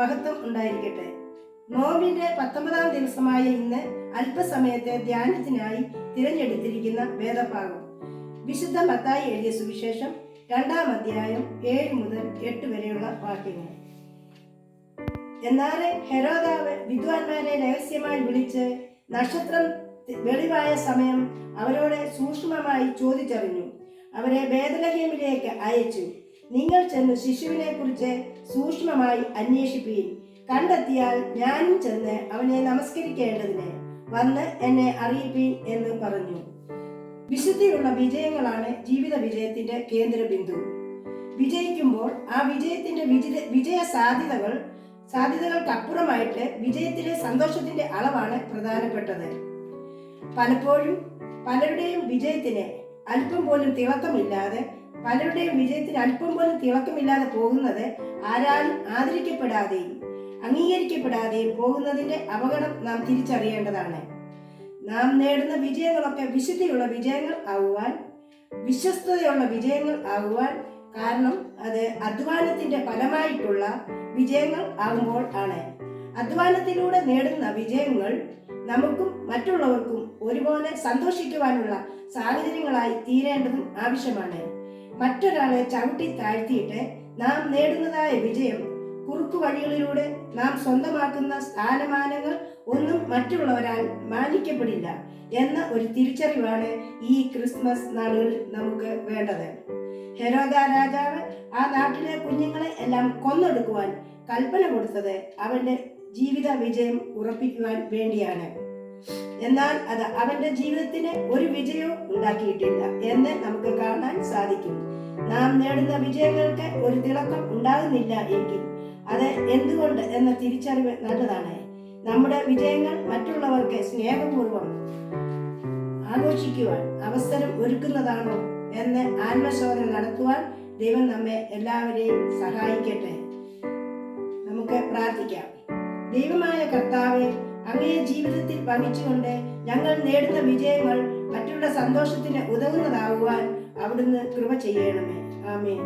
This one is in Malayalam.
മഹത്വം ഉണ്ടായിരിക്കട്ടെ. നോമ്പിന്റെ പത്തൊമ്പതാം ദിവസമായ ഇന്ന് അല്പസമയത്തെ ധ്യാനത്തിനായി തിരഞ്ഞെടുത്തിരിക്കുന്ന വേദഭാഗം. വിശുദ്ധ മത്തായി എഴുതിയ സുവിശേഷം രണ്ടാം അധ്യായം ഏഴ് മുതൽ എട്ട് വരെയുള്ള വാക്യങ്ങൾ. എന്നാൽ ഹെരോദാവ് വിദ്വാൻമാരെ രഹസ്യമായി വിളിച്ച് നക്ഷത്രം വെളിവായ സമയം അവരോട് സൂക്ഷ്മമായി ചോദിച്ചറിഞ്ഞു. അവരെ ബേദലഹേമിലേക്ക് അയച്ചു. നിങ്ങൾ ചെന്ന് ശിശുവിനെ കുറിച്ച് സൂക്ഷ്മമായി അന്വേഷിപ്പീൻ. കണ്ടെത്തിയാൽ ഞാനും ചെന്ന് അവനെ നമസ്കരിക്കേണ്ടതിന് വന്ന് എന്നെ അറിയിപ്പീൻ എന്ന് പറഞ്ഞു. വിശുദ്ധിയുള്ള വിജയങ്ങളാണ് ജീവിത വിജയത്തിന്റെ കേന്ദ്ര ബിന്ദു വിജയിക്കുമ്പോൾ ആ വിജയത്തിന്റെ വിജയ വിജയ സാധ്യതകൾ സാധ്യതകൾക്കപ്പുറമായിട്ട് വിജയത്തിലെ സന്തോഷത്തിന്റെ അളവാണ് പ്രധാനപ്പെട്ടത്. പലപ്പോഴും പലരുടെയും വിജയത്തിന് അല്പം പോലും തിളക്കമില്ലാതെ പലരുടെയും വിജയത്തിന് അല്പം പോലും തിളക്കമില്ലാതെ പോകുന്നത് ആരാലും ആദരിക്കപ്പെടാതെയും അംഗീകരിക്കപ്പെടാതെയും പോകുന്നതിന്റെ അപകടം നാം തിരിച്ചറിയേണ്ടതാണ്. നാം നേടുന്ന വിജയങ്ങളൊക്കെ വിശുദ്ധിയുള്ള വിജയങ്ങൾ ആകുവാൻ വിശ്വസ്തതയുള്ള വിജയങ്ങൾ ആകുവാൻ കാരണം അത് അധ്വാനത്തിന്റെ ഫലമായിട്ടുള്ള വിജയങ്ങൾ ആകുമ്പോൾ ആണ്. അധ്വാനത്തിലൂടെ നേടുന്ന വിജയങ്ങൾ നമുക്കും മറ്റുള്ളവർക്കും ഒരുപോലെ സന്തോഷിക്കുവാനുള്ള സാഹചര്യങ്ങളായി തീരേണ്ടതും ആവശ്യമാണ്. മറ്റൊരാളെ ചവിട്ടി താഴ്ത്തിയിട്ട് നാം നേടുന്നതായ വിജയം. കുറുക്കു വഴികളിലൂടെ നാം സ്വന്തമാക്കുന്ന സ്ഥാനമാനങ്ങൾ ഒന്നും മറ്റുള്ളവരാൽ മാനിക്കപ്പെടില്ല എന്ന ഒരു തിരിച്ചറിവാണ് ഈ ക്രിസ്മസ് നാളുകളിൽ നമുക്ക് വേണ്ടത്. ഹെരോദ രാജാവ് ആ നാട്ടിലെ കുഞ്ഞുങ്ങളെ എല്ലാം കൊന്നൊടുക്കുവാൻ കൽപ്പന കൊടുത്തത് അവന്റെ ജീവിത വിജയം ഉറപ്പിക്കുവാൻ വേണ്ടിയാണ്. എന്നാൽ അത് അവന്റെ ജീവിതത്തിന് ഒരു വിജയവും ഉണ്ടാക്കിയിട്ടില്ല എന്ന് നമുക്ക് കാണാൻ സാധിക്കും. നാം നേടുന്ന വിജയങ്ങൾക്ക് ഒരു തിളക്കം ഉണ്ടാകുന്നില്ല എങ്കിൽ അത് എന്തുകൊണ്ട് എന്ന തിരിച്ചറിവ് നല്ലതാണ്. നമ്മുടെ വിജയങ്ങൾ മറ്റുള്ളവർക്ക് സ്നേഹപൂർവം ആഘോഷിക്കുവാൻ അവസരം ഒരുക്കുന്നതാണോ എന്ന് ആത്മശോധന നടത്തുവാൻ ദൈവം നമ്മെ എല്ലാവരെയും സഹായിക്കട്ടെ. നമുക്ക് പ്രാർത്ഥിക്കാം. ദൈവമായ കർത്താവെ അങ്ങയെ ജീവിതത്തിൽ വഹിച്ചുകൊണ്ട് ഞങ്ങൾ നേടുന്ന വിജയങ്ങൾ മറ്റുള്ള സന്തോഷത്തിന് ഉതകുന്നതാകുവാൻ അവിടുന്ന് കൃപ ചെയ്യണമേ. ആമേൻ.